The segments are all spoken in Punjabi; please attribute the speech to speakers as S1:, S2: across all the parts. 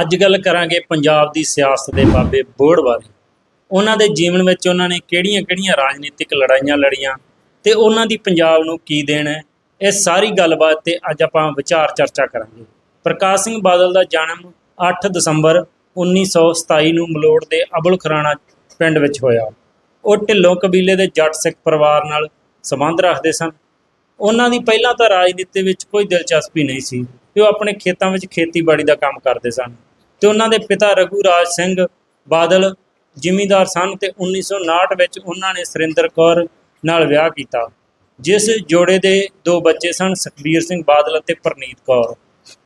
S1: ਅੱਜ ਗੱਲ ਕਰਾਂਗੇ ਪੰਜਾਬ ਦੀ ਸਿਆਸਤ ਦੇ ਬਾਬੇ ਬੋੜ ਬਾਰੇ। ਉਹਨਾਂ ਦੇ ਜੀਵਨ ਵਿੱਚ ਉਹਨਾਂ ਨੇ ਕਿਹੜੀਆਂ-ਕਿਹੜੀਆਂ ਰਾਜਨੀਤਿਕ ਲੜਾਈਆਂ ਲੜੀਆਂ ਤੇ ਉਹਨਾਂ ਦੀ ਪੰਜਾਬ ਨੂੰ ਕੀ ਦੇਣ ਹੈ, ਇਹ ਸਾਰੀ ਗੱਲਬਾਤ ਤੇ ਅੱਜ ਆਪਾਂ ਵਿਚਾਰ ਚਰਚਾ ਕਰਾਂਗੇ। ਪ੍ਰਕਾਸ਼ ਸਿੰਘ ਬਾਦਲ ਦਾ ਜਨਮ 8 ਦਸੰਬਰ 1927 ਨੂੰ ਮਲੋੜ ਦੇ ਅਬਲ ਖਰਾਣਾ ਪਿੰਡ ਵਿੱਚ ਹੋਇਆ। ਉਹ ਢਿੱਲੋਂ ਕਬੀਲੇ ਦੇ ਜੱਟ ਸਿੱਖ ਪਰਿਵਾਰ ਨਾਲ ਸੰਬੰਧ ਰੱਖਦੇ ਸਨ। ਉਹਨਾਂ ਦੀ ਪਹਿਲਾਂ ਤਾਂ ਰਾਜਨੀਤੀ ਵਿੱਚ ਕੋਈ ਦਿਲਚਸਪੀ ਨਹੀਂ ਸੀ। ਤੇ ਉਹ ਆਪਣੇ ਖੇਤਾਂ ਵਿੱਚ ਖੇਤੀਬਾੜੀ ਦਾ ਕੰਮ ਕਰਦੇ ਸਨ। ਤੇ ਉਹਨਾਂ ਦੇ ਪਿਤਾ ਰਘੂਰਾਜ ਸਿੰਘ ਬਾਦਲ ਜ਼ਿਮੀਂਦਾਰ ਸਨ ਤੇ 1959 ਵਿੱਚ ਉਹਨਾਂ ਨੇ ਸੁਰਿੰਦਰ ਕੌਰ ਨਾਲ ਵਿਆਹ ਕੀਤਾ, ਜਿਸ ਜੋੜੇ ਦੇ ਦੋ ਬੱਚੇ ਸਨ, ਸੁਖਬੀਰ ਸਿੰਘ ਬਾਦਲ ਅਤੇ ਪ੍ਰਨੀਤ ਕੌਰ,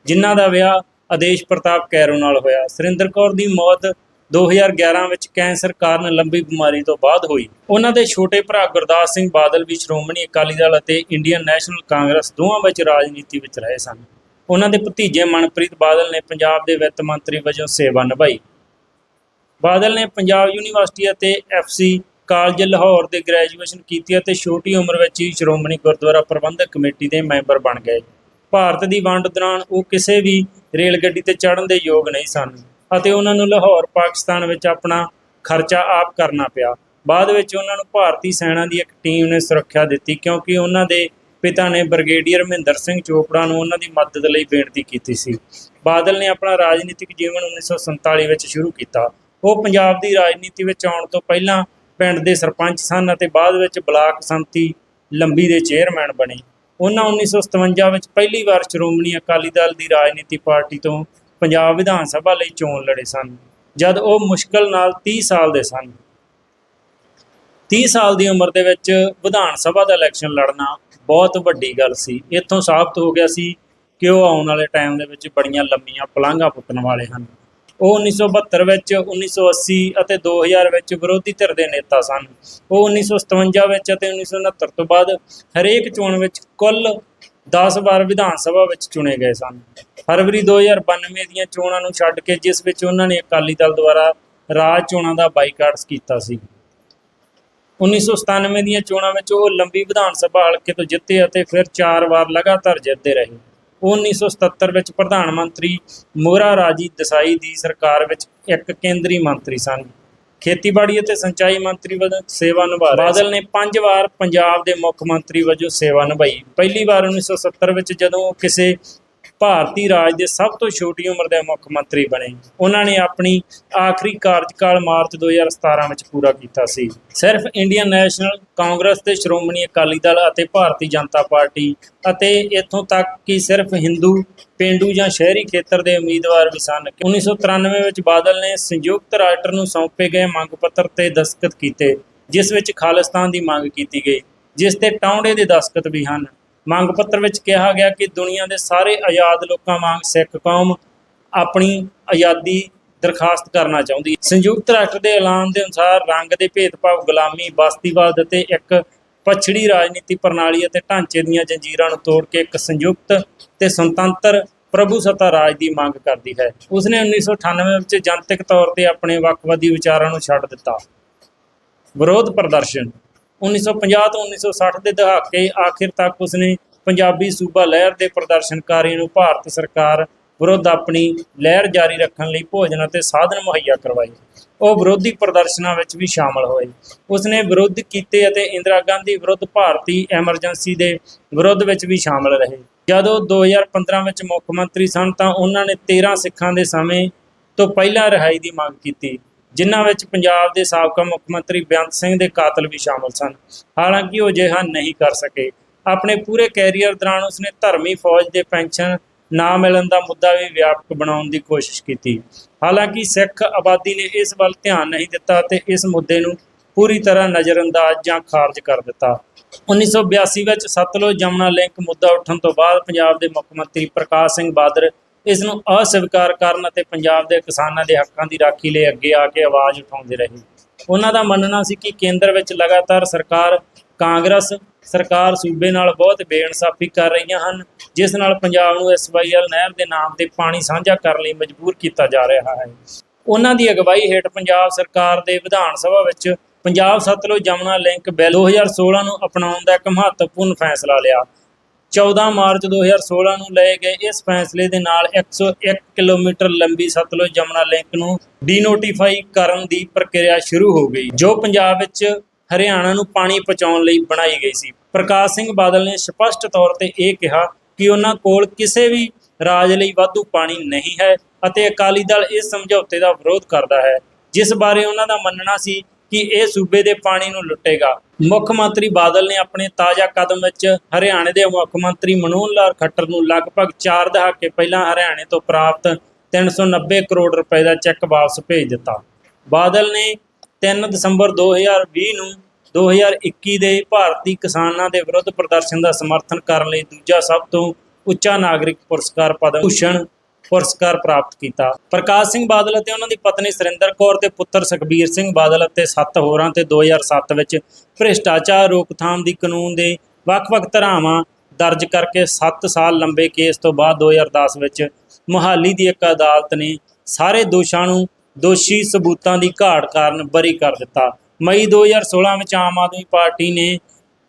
S1: ਜਿਨ੍ਹਾਂ ਦਾ ਵਿਆਹ ਆਦੇਸ਼ ਪ੍ਰਤਾਪ ਕੈਰੋ ਨਾਲ ਹੋਇਆ। ਸੁਰਿੰਦਰ ਕੌਰ ਦੀ ਮੌਤ 2011 ਵਿੱਚ ਕੈਂਸਰ ਕਾਰਨ ਲੰਬੀ ਬਿਮਾਰੀ ਤੋਂ ਬਾਅਦ ਹੋਈ। ਉਹਨਾਂ ਦੇ ਛੋਟੇ ਭਰਾ ਗੁਰਦਾਸ ਸਿੰਘ ਬਾਦਲ ਵੀ ਸ਼੍ਰੋਮਣੀ ਅਕਾਲੀ ਦਲ ਅਤੇ ਇੰਡੀਅਨ ਨੈਸ਼ਨਲ ਕਾਂਗਰਸ ਦੋਵਾਂ ਵਿੱਚ ਰਾਜਨੀਤੀ ਵਿੱਚ ਰਹੇ ਸਨ। ਉਹਨਾਂ ਦੇ ਭਤੀਜੇ ਮਨਪ੍ਰੀਤ ਬਾਦਲ ਨੇ ਪੰਜਾਬ ਦੇ ਵਿੱਤ ਮੰਤਰੀ ਵਜੋਂ ਸੇਵਾ ਨਿਭਾਈ। ਬਾਦਲ ਨੇ ਪੰਜਾਬ ਯੂਨੀਵਰਸਿਟੀ ਅਤੇ ਐਫਸੀ ਕਾਲਜ ਲਾਹੌਰ ਦੇ ਗ੍ਰੈਜੂਏਸ਼ਨ ਕੀਤੀ ਅਤੇ ਛੋਟੀ ਉਮਰ ਵਿੱਚ ਹੀ ਸ਼੍ਰੋਮਣੀ ਗੁਰਦੁਆਰਾ ਪ੍ਰਬੰਧਕ ਕਮੇਟੀ ਦੇ ਮੈਂਬਰ ਬਣ ਗਏ। ਭਾਰਤ ਦੀ ਵੰਡ ਦੌਰਾਨ ਉਹ ਕਿਸੇ ਵੀ ਰੇਲ ਗੱਡੀ ਤੇ ਚੜ੍ਹਨ ਦੇ ਯੋਗ ਨਹੀਂ ਸਨ ਅਤੇ ਉਹਨਾਂ ਨੂੰ ਲਾਹੌਰ, ਪਾਕਿਸਤਾਨ ਵਿੱਚ ਆਪਣਾ ਖਰਚਾ ਆਪ ਕਰਨਾ ਪਿਆ। ਬਾਅਦ ਵਿੱਚ ਉਹਨਾਂ ਨੂੰ ਭਾਰਤੀ ਸੈਨਾ ਦੀ ਇੱਕ ਟੀਮ ਨੇ ਸੁਰੱਖਿਆ ਦਿੱਤੀ ਕਿਉਂਕਿ ਉਹਨਾਂ ਦੇ ਪਿਤਾ ਨੇ ਬ੍ਰਿਗੇਡੀਅਰ ਮਹਿੰਦਰ ਸਿੰਘ ਚੋਪੜਾ ਨੂੰ ਉਹਨਾਂ ਦੀ ਮਦਦ ਲਈ ਬੇਨਤੀ ਕੀਤੀ ਸੀ। ਬਾਦਲ ਨੇ ਆਪਣਾ ਰਾਜਨੀਤਿਕ ਜੀਵਨ 1947 ਵਿੱਚ ਸ਼ੁਰੂ ਕੀਤਾ। ਉਹ ਪੰਜਾਬ ਦੀ ਰਾਜਨੀਤੀ ਵਿੱਚ ਆਉਣ ਤੋਂ ਪਹਿਲਾਂ ਪਿੰਡ ਦੇ ਸਰਪੰਚ ਸਨ ਅਤੇ ਬਾਅਦ ਵਿੱਚ ਬਲਾਕ ਸੰਮਤੀ ਲੰਬੀ ਦੇ ਚੇਅਰਮੈਨ ਬਣੇ। ਉਹਨਾਂ 1957 ਵਿੱਚ ਪਹਿਲੀ ਵਾਰ ਸ਼੍ਰੋਮਣੀ ਅਕਾਲੀ ਦਲ ਦੀ ਰਾਜਨੀਤੀ ਪਾਰਟੀ ਤੋਂ ਪੰਜਾਬ ਵਿਧਾਨ ਸਭਾ ਲਈ ਚੋਣ ਲੜੇ ਸਨ, ਜਦ ਉਹ ਮੁਸ਼ਕਲ ਨਾਲ 30 ਸਾਲ ਦੇ ਸਨ। 30 ਸਾਲ ਦੀ ਉਮਰ ਦੇ ਵਿੱਚ ਵਿਧਾਨ ਸਭਾ ਦਾ ਇਲੈਕਸ਼ਨ ਲੜਨਾ ਬਹੁਤ ਵੱਡੀ ਗੱਲ ਸੀ। ਇੱਥੋਂ ਸਾਬਤ ਹੋ ਗਿਆ ਸੀ ਕਿ ਉਹ ਆਉਣ ਵਾਲੇ ਟਾਈਮ ਦੇ ਵਿੱਚ ਬੜੀਆਂ ਲੰਮੀਆਂ ਪਲਾਂਘਾਂ ਪੁੱਟਣ ਵਾਲੇ ਹਨ। ਉਹ 1972 ਵਿੱਚ 1980 ਅਤੇ 2000 ਵਿੱਚ ਵਿਰੋਧੀ ਧਿਰ ਦੇ ਨੇਤਾ ਸਨ। ਉਹ 1957 ਵਿੱਚ ਅਤੇ 1969 ਤੋਂ ਬਾਅਦ ਹਰੇਕ ਚੋਣ ਵਿੱਚ ਕੁੱਲ 10 ਵਾਰ ਵਿਧਾਨ ਸਭਾ ਵਿੱਚ ਚੁਣੇ ਗਏ ਸਨ। ਫਰਵਰੀ 2092 ਦੀਆਂ ਚੋਣਾਂ ਨੂੰ ਛੱਡ ਕੇ ਜਿਸ ਵਿੱਚ ਉਹਨਾਂ ਨੇ ਅਕਾਲੀ ਦਲ ਦੁਆਰਾ ਰਾਜ ਚੋਣਾਂ ਦਾ ਬਾਈਕਾਟ ਕੀਤਾ ਸੀ। 1997 ਦੀਆਂ ਚੋਣਾਂ ਵਿੱਚ ਉਹ ਲੰਬੀ ਵਿਧਾਨ ਸਭਾ ਹਲਕੇ ਤੋਂ ਜਿੱਤੇ ਅਤੇ ਫਿਰ ਚਾਰ ਵਾਰ ਲਗਾਤਾਰ ਜਿੱਤਦੇ ਰਹੇ। ਉਹ 1977 ਵਿੱਚ ਪ੍ਰਧਾਨ ਮੰਤਰੀ ਮੋਹਰਾ ਰਾਜੀ ਦਸਾਈ ਦੀ ਸਰਕਾਰ ਵਿੱਚ ਇੱਕ ਕੇਂਦਰੀ ਮੰਤਰੀ ਸਨ। ਖੇਤੀਬਾੜੀ ਅਤੇ ਸਿੰਚਾਈ ਮੰਤਰੀ ਵਜੋਂ ਸੇਵਾ ਨਿਭਾ ਰਹੇ ਬਾਦਲ ਨੇ ਪੰਜ ਵਾਰ ਪੰਜਾਬ ਦੇ ਮੁੱਖ ਮੰਤਰੀ ਵਜੋਂ ਸੇਵਾ ਨਿਭਾਈ। ਪਹਿਲੀ ਵਾਰ 1970 ਵਿੱਚ ਜਦੋਂ ਕਿਸੇ ਭਾਰਤੀ ਰਾਜ ਦੇ ਸਭ ਤੋਂ ਛੋਟੀ ਉਮਰ ਦੇ ਮੁੱਖ ਮੰਤਰੀ ਬਣੇ। ਉਹਨਾਂ ਨੇ ਆਪਣੀ ਆਖਰੀ ਕਾਰਜਕਾਲ ਮਾਰਚ 2017 ਵਿੱਚ ਪੂਰਾ ਕੀਤਾ ਸੀ। ਸਿਰਫ ਇੰਡੀਅਨ ਨੈਸ਼ਨਲ ਕਾਂਗਰਸ ਤੇ ਸ਼੍ਰੋਮਣੀ ਅਕਾਲੀ ਦਲ ਅਤੇ ਭਾਰਤੀ ਜਨਤਾ ਪਾਰਟੀ ਅਤੇ ਇੱਥੋਂ ਤੱਕ ਕਿ ਸਿਰਫ ਹਿੰਦੂ ਪਿੰਡੂ ਜਾਂ ਸ਼ਹਿਰੀ ਖੇਤਰ ਦੇ ਉਮੀਦਵਾਰ ਵੀ ਸਨ। 1993 ਵਿੱਚ ਬਾਦਲ ਨੇ ਸੰਯੁਕਤ ਰਾਸ਼ਟਰ ਨੂੰ ਸੌਂਪੇ ਗਏ ਮੰਗ ਪੱਤਰ ਤੇ ਦਸਤਖਤ ਕੀਤੇ, ਜਿਸ ਵਿੱਚ ਖਾਲਿਸਤਾਨ ਦੀ ਮੰਗ ਕੀਤੀ ਗਈ, ਜਿਸ ਤੇ ਟਾਉਂਡੇ ਦੇ ਦਸਤਖਤ ਵੀ ਹਨ। ਮੰਗ ਪੱਤਰ ਵਿੱਚ ਕਿਹਾ ਗਿਆ ਕਿ ਦੁਨੀਆ ਦੇ ਸਾਰੇ ਆਜ਼ਾਦ ਲੋਕਾਂ ਵਾਂਗ ਸਿੱਖ ਕੌਮ ਆਪਣੀ ਆਜ਼ਾਦੀ ਦਰਖਾਸਤ ਕਰਨਾ ਚਾਹੁੰਦੀ ਹੈ। ਸੰਯੁਕਤ ਰਾਸ਼ਟਰ ਦੇ ਐਲਾਨ ਦੇ ਅਨੁਸਾਰ ਰੰਗ ਦੇ ਭੇਦਭਾਵ, ਗੁਲਾਮੀ, ਬਸਤੀਵਾਦ ਅਤੇ ਇੱਕ ਪਛੜੀ ਰਾਜਨੀਤੀ ਪ੍ਰਣਾਲੀ ਅਤੇ ਢਾਂਚੇ ਦੀਆਂ ਜੰਜੀਰਾਂ ਨੂੰ ਤੋੜ ਕੇ ਇੱਕ ਸੰਯੁਕਤ ਤੇ ਸੁਤੰਤਰ ਪ੍ਰਭੂ ਸੱਤਾ ਰਾਜ ਦੀ ਮੰਗ ਕਰਦੀ ਹੈ। ਉਸਨੇ 1998 ਵਿੱਚ ਜਨਤਕ ਤੌਰ ਤੇ ਆਪਣੇ ਵੱਖਵਾਦੀ ਵਿਚਾਰਾਂ ਨੂੰ ਛੱਡ ਦਿੱਤਾ। ਵਿਰੋਧ ਪ੍ਰਦਰਸ਼ਨ 1950 ਤੋਂ 1960 ਦੇ ਦਹਾਕੇ ਆਖਿਰ ਤੱਕ ਉਸਨੇ ਪੰਜਾਬੀ ਸੂਬਾ ਲਹਿਰ ਦੇ ਪ੍ਰਦਰਸ਼ਨਕਾਰੀਆਂ ਨੂੰ ਭਾਰਤ ਸਰਕਾਰ ਵਿਰੁੱਧ ਆਪਣੀ ਲਹਿਰ ਜਾਰੀ ਰੱਖਣ ਲਈ ਭੋਜਨ ਅਤੇ ਸਾਧਨ ਮੁਹੱਈਆ ਕਰਵਾਏ। ਉਹ ਵਿਰੋਧੀ ਪ੍ਰਦਰਸ਼ਨਾਂ ਵਿੱਚ ਵੀ ਸ਼ਾਮਲ ਹੋਏ। ਉਸਨੇ ਵਿਰੋਧ ਕੀਤੇ ਅਤੇ ਇੰਦਰਾ ਗਾਂਧੀ ਵਿਰੁੱਧ ਭਾਰਤੀ ਐਮਰਜੈਂਸੀ ਦੇ ਵਿਰੋਧ ਵਿੱਚ ਵੀ ਸ਼ਾਮਲ ਰਹੇ। ਜਦੋਂ 2015 ਵਿੱਚ ਮੁੱਖ ਮੰਤਰੀ ਸਨ ਤਾਂ ਉਹਨਾਂ ਨੇ 13 ਸਿੱਖਾਂ ਦੇ ਸਮੇਂ ਤੋਂ ਪਹਿਲਾਂ ਰਿਹਾਈ ਦੀ ਮੰਗ ਕੀਤੀ। ਜਿਨ੍ਹਾਂ ਵਿੱਚ ਪੰਜਾਬ ਦੇ ਸਾਬਕਾ ਮੁੱਖ ਮੰਤਰੀ ਬੇਅੰਤ ਸਿੰਘ ਦੇ ਕਾਤਲ ਵੀ ਸ਼ਾਮਲ ਸਨ। ਹਾਲਾਂਕਿ ਉਹ ਅਜਿਹਾ ਨਹੀਂ ਕਰ ਸਕੇ। ਆਪਣੇ ਪੂਰੇ ਕੈਰੀਅਰ ਦੌਰਾਨ ਉਸਨੇ ਧਰਮੀ ਫੌਜ ਦੇ ਪੈਨਸ਼ਨ ਨਾ ਮਿਲਣ ਦਾ ਮੁੱਦਾ ਵੀ ਵਿਆਪਕ ਬਣਾਉਣ ਦੀ ਕੋਸ਼ਿਸ਼ ਕੀਤੀ। ਹਾਲਾਂਕਿ ਸਿੱਖ ਆਬਾਦੀ ਨੇ ਇਸ ਵੱਲ ਧਿਆਨ ਨਹੀਂ ਦਿੱਤਾ ਅਤੇ ਇਸ ਮੁੱਦੇ ਨੂੰ ਪੂਰੀ ਤਰ੍ਹਾਂ ਨਜ਼ਰਅੰਦਾਜ਼ ਜਾਂ ਖਾਰਜ ਕਰ ਦਿੱਤਾ। 1982 ਵਿੱਚ ਸਤਲੁਜ ਜਮਨਾ ਲਿੰਕ ਮੁੱਦਾ ਉੱਠਣ ਤੋਂ ਬਾਅਦ ਪੰਜਾਬ ਦੇ ਮੁੱਖ ਮੰਤਰੀ ਪ੍ਰਕਾਸ਼ ਸਿੰਘ ਬਾਦਲ ਇਸ ਨੂੰ ਅਸਵੀਕਾਰ ਕਰਨ ਅਤੇ ਪੰਜਾਬ ਦੇ ਕਿਸਾਨਾਂ ਦੇ ਹੱਕਾਂ ਦੀ ਰਾਖੀ ਲਈ ਅੱਗੇ ਆ ਕੇ ਆਵਾਜ਼ ਉਠਾਉਂਦੇ ਰਹੇ। ਉਹਨਾਂ ਦਾ ਮੰਨਣਾ ਸੀ ਕਿ ਕੇਂਦਰ ਵਿੱਚ ਲਗਾਤਾਰ ਸਰਕਾਰ, ਕਾਂਗਰਸ, ਸਰਕਾਰ ਸੂਬੇ ਨਾਲ ਬਹੁਤ ਬੇਇਨਸਾਫੀ ਕਰ ਰਹੀਆਂ ਹਨ, ਜਿਸ ਨਾਲ ਪੰਜਾਬ ਨੂੰ ਐਸਵਾਈਐਲ ਨਹਿਰ ਦੇ ਨਾਮ ਤੇ ਪਾਣੀ ਸਾਂਝਾ ਕਰਨ ਲਈ ਮਜਬੂਰ ਕੀਤਾ ਜਾ ਰਿਹਾ ਹੈ। ਉਹਨਾਂ ਦੀ ਅਗਵਾਈ ਹੇਠ ਪੰਜਾਬ ਸਰਕਾਰ ਦੇ ਵਿਧਾਨ ਸਭਾ ਵਿੱਚ ਪੰਜਾਬ ਸਤਲੁਜ ਜਮਨਾ ਲਿੰਕ ਬਿੱਲ 2016 ਨੂੰ ਅਪਣਾਉਣ ਦਾ ਇੱਕ ਮਹੱਤਵਪੂਰਨ ਫੈਸਲਾ ਲਿਆ। 14 ਮਾਰਚ 2016 ਨੂੰ ਲਏ ਗਏ ਇਸ ਫੈਸਲੇ ਦੇ ਨਾਲ 101 ਕਿਲੋਮੀਟਰ ਲੰਬੀ ਸਤਲੁਜ ਜਮਨਾ ਲਿੰਕ ਨੂੰ ਡੀਨੋਟੀਫਾਈ ਕਰਨ ਦੀ ਪ੍ਰਕਿਰਿਆ ਸ਼ੁਰੂ ਹੋ ਗਈ, ਜੋ ਪੰਜਾਬ ਵਿੱਚ ਹਰਿਆਣਾ ਨੂੰ ਪਾਣੀ ਪਹੁੰਚਾਉਣ ਲਈ ਬਣਾਈ ਗਈ ਸੀ। ਪ੍ਰਕਾਸ਼ ਸਿੰਘ ਬਾਦਲ ਨੇ ਸਪਸ਼ਟ ਤੌਰ ਤੇ ਇਹ ਕਿਹਾ ਕਿ ਉਹਨਾਂ ਕੋਲ ਕਿਸੇ ਵੀ ਰਾਜ ਲਈ ਵਾਧੂ ਪਾਣੀ ਨਹੀਂ ਹੈ ਅਤੇ ਅਕਾਲੀ ਦਲ ਇਸ ਸਮਝੌਤੇ ਦਾ ਵਿਰੋਧ ਕਰਦਾ ਹੈ, ਜਿਸ ਬਾਰੇ ਉਹਨਾਂ ਦਾ ਮੰਨਣਾ ਸੀ ਕਿ ਇਹ ਸੂਬੇ ਦੇ ਪਾਣੀ ਨੂੰ ਲੁੱਟੇਗਾ। ਮੁੱਖ ਮੰਤਰੀ ਬਾਦਲ ਨੇ ਆਪਣੇ ਤਾਜ਼ਾ ਕਦਮ ਵਿੱਚ ਹਰਿਆਣੇ ਦੇ ਮੁੱਖ ਮੰਤਰੀ ਮਨੋਹਰ ਲਾਲ ਖੱਟਰ ਨੂੰ ਲਗਭਗ 4 ਦਹਾਕੇ ਪਹਿਲਾਂ ਹਰਿਆਣੇ ਤੋਂ ਪ੍ਰਾਪਤ 390 ਕਰੋੜ ਰੁਪਏ ਦਾ ਚੈੱਕ ਵਾਪਸ ਭੇਜ ਦਿੱਤਾ। ਬਾਦਲ ਨੇ 3 ਦਸੰਬਰ 2020 ਨੂੰ 2021 ਦੇ ਭਾਰਤੀ ਕਿਸਾਨਾਂ ਦੇ ਵਿਰੁੱਧ ਪ੍ਰਦਰਸ਼ਨ ਦਾ ਸਮਰਥਨ ਕਰਨ ਲਈ ਦੂਜਾ ਸਭ ਤੋਂ ਉੱਚਾ ਨਾਗਰਿਕ ਪੁਰਸਕਾਰ ਪਦਮ ਭੂਸ਼ਣ ਪੁਰਸਕਾਰ ਪ੍ਰਾਪਤ ਕੀਤਾ। ਪ੍ਰਕਾਸ਼ ਸਿੰਘ ਬਾਦਲ ਅਤੇ ਉਹਨਾਂ ਦੀ ਪਤਨੀ ਸੁਰਿੰਦਰ ਕੌਰ ਤੇ ਪੁੱਤਰ ਸੁਖਬੀਰ ਸਿੰਘ ਬਾਦਲ ਅਤੇ ਸੱਤ ਹੋਰਾਂ ਤੇ 2007 ਵਿੱਚ ਭ੍ਰਿਸ਼ਟਾਚਾਰ ਰੋਕਥਾਮ ਦੀ ਕਾਨੂੰਨ ਦੇ ਵੱਖ-ਵੱਖ ਧਾਰਾਵਾਂ ਦਰਜ ਕਰਕੇ 7 ਸਾਲ ਲੰਬੇ ਕੇਸ ਤੋਂ ਬਾਅਦ 2010 ਵਿੱਚ ਮੁਹਾਲੀ ਦੀ ਇੱਕ ਅਦਾਲਤ ਨੇ ਸਾਰੇ ਦੋਸ਼ਾਂ ਨੂੰ ਦੋਸ਼ੀ ਸਬੂਤਾਂ ਦੀ ਘਾਟ ਕਾਰਨ ਬਰੀ ਕਰ ਦਿੱਤਾ। ਮਈ 2016 ਵਿੱਚ ਆਮ ਆਦਮੀ ਪਾਰਟੀ ਨੇ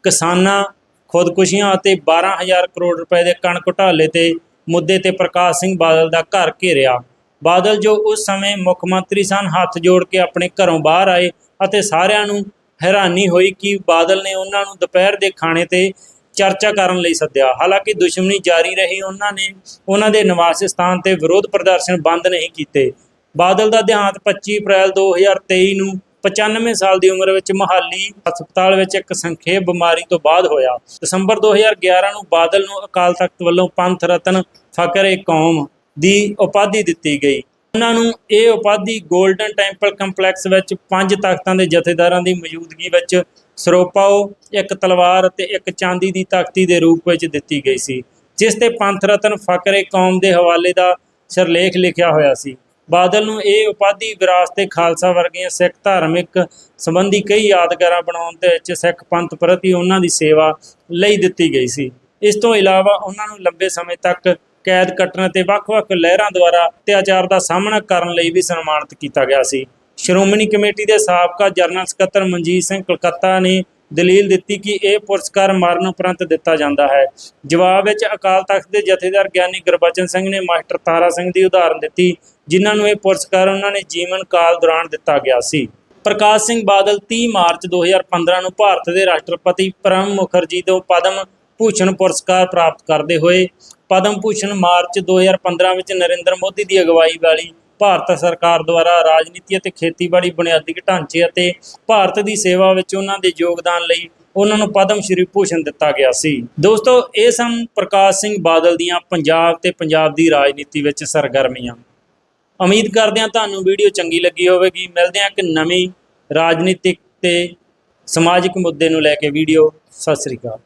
S1: ਕਿਸਾਨਾਂ, ਖੁਦਕੁਸ਼ੀਆਂ ਅਤੇ 12000 ਕਰੋੜ ਰੁਪਏ ਦੇ ਕਣਕ ਘੁਟਾਲੇ ਤੇ ਮੁੱਦੇ ਤੇ ਪ੍ਰਕਾਸ਼ ਸਿੰਘ ਬਾਦਲ ਦਾ ਘਰ ਘੇਰਿਆ। ਬਾਦਲ ਜੋ ਉਸ ਸਮੇਂ ਮੁੱਖ ਮੰਤਰੀ ਸਨ, ਹੱਥ ਜੋੜ ਕੇ ਆਪਣੇ ਘਰੋਂ ਬਾਹਰ ਆਏ ਅਤੇ ਸਾਰਿਆਂ ਨੂੰ ਹੈਰਾਨੀ ਹੋਈ ਕਿ ਬਾਦਲ ਨੇ ਉਹਨਾਂ ਨੂੰ ਦੁਪਹਿਰ ਦੇ ਖਾਣੇ ਤੇ ਚਰਚਾ ਕਰਨ ਲਈ ਸੱਦਿਆ। ਹਾਲਾਂਕਿ ਦੁਸ਼ਮਣੀ ਜਾਰੀ ਰਹੀ, ਉਹਨਾਂ ਨੇ ਉਹਨਾਂ ਦੇ ਨਿਵਾਸ ਸਥਾਨ ਤੇ ਵਿਰੋਧ ਪ੍ਰਦਰਸ਼ਨ ਬੰਦ ਨਹੀਂ ਕੀਤੇ। ਬਾਦਲ ਦਾ ਦੇਹਾਂਤ 25 ਅਪ੍ਰੈਲ 2023 ਨੂੰ 95 ਸਾਲ ਦੀ ਉਮਰ ਵਿੱਚ ਮਹਾਲੀ ਹਸਪਤਾਲ ਵਿੱਚ ਇੱਕ ਸੰਖੇਪ ਬਿਮਾਰੀ ਤੋਂ ਬਾਅਦ ਹੋਇਆ। ਦਸੰਬਰ 2011 ਨੂੰ ਬਾਦਲ ਨੂੰ ਅਕਾਲ ਤਖਤ ਵੱਲੋਂ ਪੰਥ ਰਤਨ ਫਕਰ-ਏ ਕੌਮ ਦੀ ਉਪਾਧੀ ਦਿੱਤੀ ਗਈ। ਉਹਨਾਂ ਨੂੰ ਇਹ ਉਪਾਧੀ 골ਡਨ ਟੈਂਪਲ ਕੰਪਲੈਕਸ ਵਿੱਚ ਪੰਜ ਤਖਤਾਂ ਦੇ ਜਥੇਦਾਰਾਂ ਦੀ ਮੌਜੂਦਗੀ ਵਿੱਚ ਸਰੋਪਾਓ, ਇੱਕ ਤਲਵਾਰ ਅਤੇ ਇੱਕ ਚਾਂਦੀ ਦੀ ਤਖਤੀ ਦੇ ਰੂਪ ਵਿੱਚ ਦਿੱਤੀ ਗਈ ਸੀ, ਜਿਸ ਤੇ ਪੰਥ ਰਤਨ ਫਕਰ-ਏ ਕੌਮ ਦੇ ਹਵਾਲੇ ਦਾ ਸਿਰਲੇਖ ਲਿਖਿਆ ਹੋਇਆ ਸੀ। ਬਾਦਲ ਨੂੰ ਇਹ ਉਪਾਧੀ ਵਿਰਾਸਤ ਖਾਲਸਾ ਵਰਗੀਆਂ ਸਿੱਖ ਧਾਰਮਿਕ ਸੰਬੰਧੀ ਕਈ ਯਾਦਗਾਰਾਂ ਬਣਾਉਣ ਦੇ ਵਿੱਚ ਸਿੱਖ ਪੰਥ ਪ੍ਰਤੀ ਉਹਨਾਂ ਦੀ ਸੇਵਾ ਲਈ ਦਿੱਤੀ ਗਈ ਸੀ। ਇਸ ਤੋਂ ਇਲਾਵਾ ਉਹਨਾਂ ਨੂੰ ਲੰਬੇ ਸਮੇਂ ਤੱਕ ਕੈਦ ਕੱਟਣ ਤੇ ਵੱਖ-ਵੱਖ ਲਹਿਰਾਂ ਦੁਆਰਾ ਅਤਿਆਚਾਰ ਦਾ ਸਾਹਮਣਾ ਕਰਨ ਲਈ ਵੀ ਸਨਮਾਨਿਤ ਕੀਤਾ ਗਿਆ ਸੀ। ਸ਼੍ਰੋਮਣੀ ਕਮੇਟੀ ਦੇ ਸਾਬਕਾ ਜਨਰਲ ਸਕੱਤਰ ਮਨਜੀਤ ਸਿੰਘ ਕਲਕੱਤਾ ਨੇ ਦਲੀਲ ਦਿੱਤੀ ਕਿ ਇਹ ਪੁਰਸਕਾਰ ਮਰਨ ਉਪਰੰਤ ਦਿੱਤਾ ਜਾਂਦਾ ਹੈ। ਜਵਾਬ ਵਿੱਚ ਅਕਾਲ ਤਖਤ ਦੇ ਜਥੇਦਾਰ ਗਿਆਨੀ ਗੁਰਬਚਨ ਸਿੰਘ ਨੇ ਮਾਸਟਰ ਤਾਰਾ ਸਿੰਘ ਦੀ ਉਦਾਹਰਨ ਦਿੱਤੀ, ਜਿਨ੍ਹਾਂ ਨੂੰ ਇਹ ਪੁਰਸਕਾਰ ਉਹਨਾਂ ਨੇ ਜੀਵਨ ਕਾਲ ਦੌਰਾਨ ਦਿੱਤਾ ਗਿਆ ਸੀ। ਪ੍ਰਕਾਸ਼ ਸਿੰਘ ਬਾਦਲ 30 ਮਾਰਚ 2015 ਨੂੰ ਭਾਰਤ ਦੇ ਰਾਸ਼ਟਰਪਤੀ ਪ੍ਰਣਬ ਮੁਖਰਜੀ ਤੋਂ ਪਦਮ ਭੂਸ਼ਣ ਪੁਰਸਕਾਰ ਪ੍ਰਾਪਤ ਕਰਦੇ ਹੋਏ, ਪਦਮ ਭੂਸ਼ਣ ਮਾਰਚ 2015 ਵਿੱਚ ਨਰਿੰਦਰ ਮੋਦੀ ਦੀ ਅਗਵਾਈ ਵਾਲੀ ਭਾਰਤ ਸਰਕਾਰ ਦੁਆਰਾ ਰਾਜਨੀਤੀ ਅਤੇ ਖੇਤੀਬਾੜੀ ਬੁਨਿਆਦੀ ਢਾਂਚੇ ਅਤੇ ਭਾਰਤ ਦੀ ਸੇਵਾ ਵਿੱਚ ਉਹਨਾਂ ਦੇ ਯੋਗਦਾਨ ਲਈ ਉਹਨਾਂ ਨੂੰ ਪਦਮ ਸ਼੍ਰੀ ਭੂਸ਼ਣ ਦਿੱਤਾ ਗਿਆ ਸੀ। ਦੋਸਤੋ, ਇਹ ਸਨ ਪ੍ਰਕਾਸ਼ ਸਿੰਘ ਬਾਦਲ ਦੀਆਂ ਪੰਜਾਬ ਤੇ ਪੰਜਾਬ ਦੀ ਰਾਜਨੀਤੀ ਵਿੱਚ ਸਰਗਰਮੀਆਂ। ਉਮੀਦ ਕਰਦੇ ਹਾਂ ਤੁਹਾਨੂੰ ਵੀਡੀਓ ਚੰਗੀ ਲੱਗੀ ਹੋਵੇਗੀ। ਮਿਲਦੇ ਹਾਂ ਇੱਕ ਨਵੀਂ ਰਾਜਨੀਤਿਕ ਤੇ ਸਮਾਜਿਕ ਮੁੱਦੇ ਨੂੰ ਲੈ ਕੇ ਵੀਡੀਓ। ਸਤਿ ਸ੍ਰੀ ਅਕਾਲ।